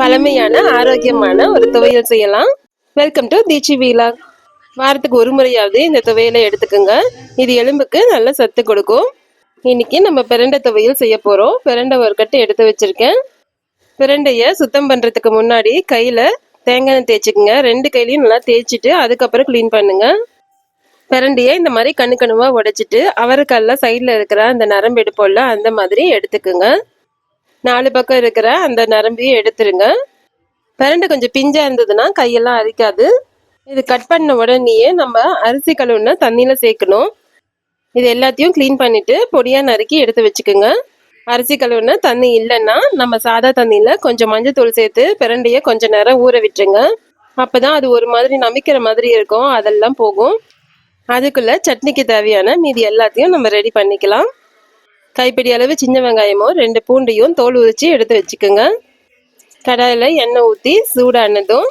பழமையான ஆரோக்கியமான ஒரு துவையல் செய்யலாம். வெல்கம் டு தீச்சி வீலா வாரத்துக்கு ஒரு முறையாவது இந்த துவையலை எடுத்துக்கோங்க. இது எலும்புக்கு நல்ல சத்து கொடுக்கும். இன்னைக்கு நம்ம பிரண்டை துவையல் செய்ய போறோம். பிரண்டை ஒரு கட்டு எடுத்து வச்சிருக்கேன். பிரண்டைய சுத்தம் பண்றதுக்கு முன்னாடி கையில தேங்காய் எண்ணெய் தேய்ச்சிக்கங்க. ரெண்டு கையிலையும் நல்லா தேய்ச்சிட்டு அதுக்கப்புறம் க்ளீன் பண்ணுங்க. பிரண்டையை இந்த மாதிரி கண்ணு கணுவாக உடைச்சிட்டு அவரைக்கல்ல சைடில் இருக்கிற அந்த நரம்பு எடுப்போம்ல அந்த மாதிரி எடுத்துக்குங்க. நாலு பக்கம் இருக்கிற அந்த நரம்பையும் எடுத்துருங்க. பிரண்டை கொஞ்சம் பிஞ்சா இருந்ததுன்னா கையெல்லாம் அரிக்காது. இது கட் பண்ண உடனேயே நம்ம அரிசி கழுவுன தண்ணியில சேர்க்கணும். இது எல்லாத்தையும் க்ளீன் பண்ணிட்டு பொடியா நறுக்கி எடுத்து வச்சுக்கோங்க. அரிசி கழுவுன தண்ணி இல்லைன்னா நம்ம சாதா தண்ணியில கொஞ்சம் மஞ்சத்தூள் சேர்த்து பிரண்டைய கொஞ்ச நேரம் ஊற விட்டுருங்க. அப்பதான் அது ஒரு மாதிரி நமிக்கிற மாதிரி இருக்கும். அதெல்லாம் போகும். அதுக்குள்ள சட்னிக்கு தேவையான மீதி எல்லாத்தையும் நம்ம ரெடி பண்ணிக்கலாம். கைப்பிடி அளவு சின்ன வெங்காயமும் ரெண்டு பூண்டையும் தோல் உரிச்சு எடுத்து வச்சுக்கோங்க. கடாயில் எண்ணெய் ஊற்றி சூடானதும்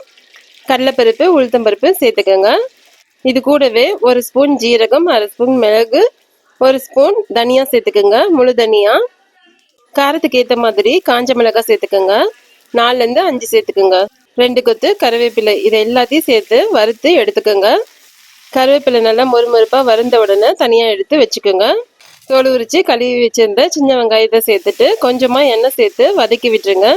கடலைப்பருப்பு உளுத்தம்பருப்பு சேர்த்துக்கோங்க. இது கூடவே ஒரு ஸ்பூன் ஜீரகம் அரை ஸ்பூன் மிளகு ஒரு ஸ்பூன் தனியா சேர்த்துக்கோங்க. முழு தனியா. காரத்துக்கு ஏற்ற மாதிரி காஞ்ச மிளகாய் சேர்த்துக்கோங்க. நாலுலேருந்து அஞ்சு சேர்த்துக்கோங்க. ரெண்டு கொத்து கருவேப்பிலை இதை எல்லாத்தையும் சேர்த்து வறுத்து எடுத்துக்கோங்க. கருவேப்பிலை நல்லா மொறுமொறுப்பாக வறுந்த உடனே தனியாக எடுத்து வச்சுக்கோங்க. தோல் உரித்து கழுவி வச்சுருந்த சின்ன வெங்காயத்தை சேர்த்துட்டு கொஞ்சமாக எண்ணெய் சேர்த்து வதக்கி விட்டுருங்க.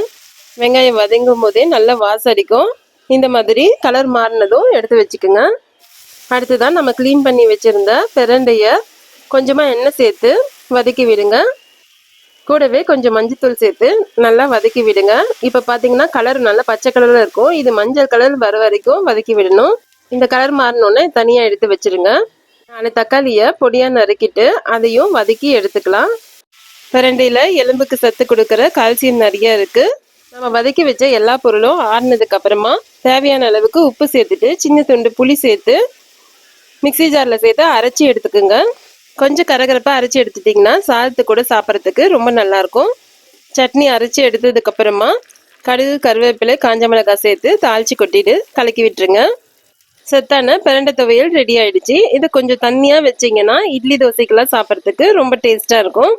வெங்காயம் வதங்கும் போதே நல்லா வாசடிக்கும் இந்த மாதிரி கலர் மாறினதும் எடுத்து வச்சுக்கோங்க. அடுத்ததான் நம்ம க்ளீன் பண்ணி வச்சுருந்த பிரண்டையை கொஞ்சமாக எண்ணெய் சேர்த்து வதக்கி விடுங்க. கூடவே கொஞ்சம் மஞ்சத்தூள் சேர்த்து நல்லா வதக்கி விடுங்க. இப்போ பார்த்தீங்கன்னா கலர் நல்லா பச்சை கலரில் இருக்கும். இது மஞ்சள் கலர் வர வரைக்கும் வதக்கி விடணும். இந்த கலர் மாறினோடனே தனியாக எடுத்து வச்சிருங்க. நான் தக்காளியை பொடியாக நறுக்கிட்டு அதையும் வதக்கி எடுத்துக்கலாம். பிரண்டையில் எலும்புக்கு சத்து கொடுக்குற கால்சியம் நிறைய இருக்குது நம்ம வதக்கி வச்ச எல்லா பொருளும் ஆறுனதுக்கு அப்புறமா தேவையான அளவுக்கு உப்பு சேர்த்துட்டு சின்ன துண்டு புளி சேர்த்து மிக்ஸி ஜாரில் சேர்த்து அரைச்சி எடுத்துக்கோங்க. கொஞ்சம் கரகரப்பாக அரைச்சி எடுத்துட்டிங்கன்னா சாதத்து கூட சாப்பிட்றதுக்கு ரொம்ப நல்லாயிருக்கும் சட்னி அரைச்சி எடுத்ததுக்கப்புறமா கடுகு கருவேப்பிலை காஞ்ச மிளகாய் சேர்த்து தாளித்து கொட்டிட்டு கலக்கி விட்டுருங்க. சத்தான பிரண்டை துவையல் ரெடி ஆயிடுச்சு. இதை கொஞ்சம் தண்ணியாக வச்சிங்கன்னா இட்லி தோசைக்கெல்லாம் சாப்பிட்றதுக்கு ரொம்ப டேஸ்ட்டாக இருக்கும்.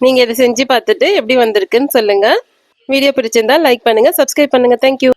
நீங்கள் இதை செஞ்சு பார்த்துட்டு எப்படி வந்திருக்குன்னு சொல்லுங்கள் வீடியோ பிடிச்சிருந்தா லைக் பண்ணுங்கள் சப்ஸ்கிரைப் பண்ணுங்கள் தேங்க்யூ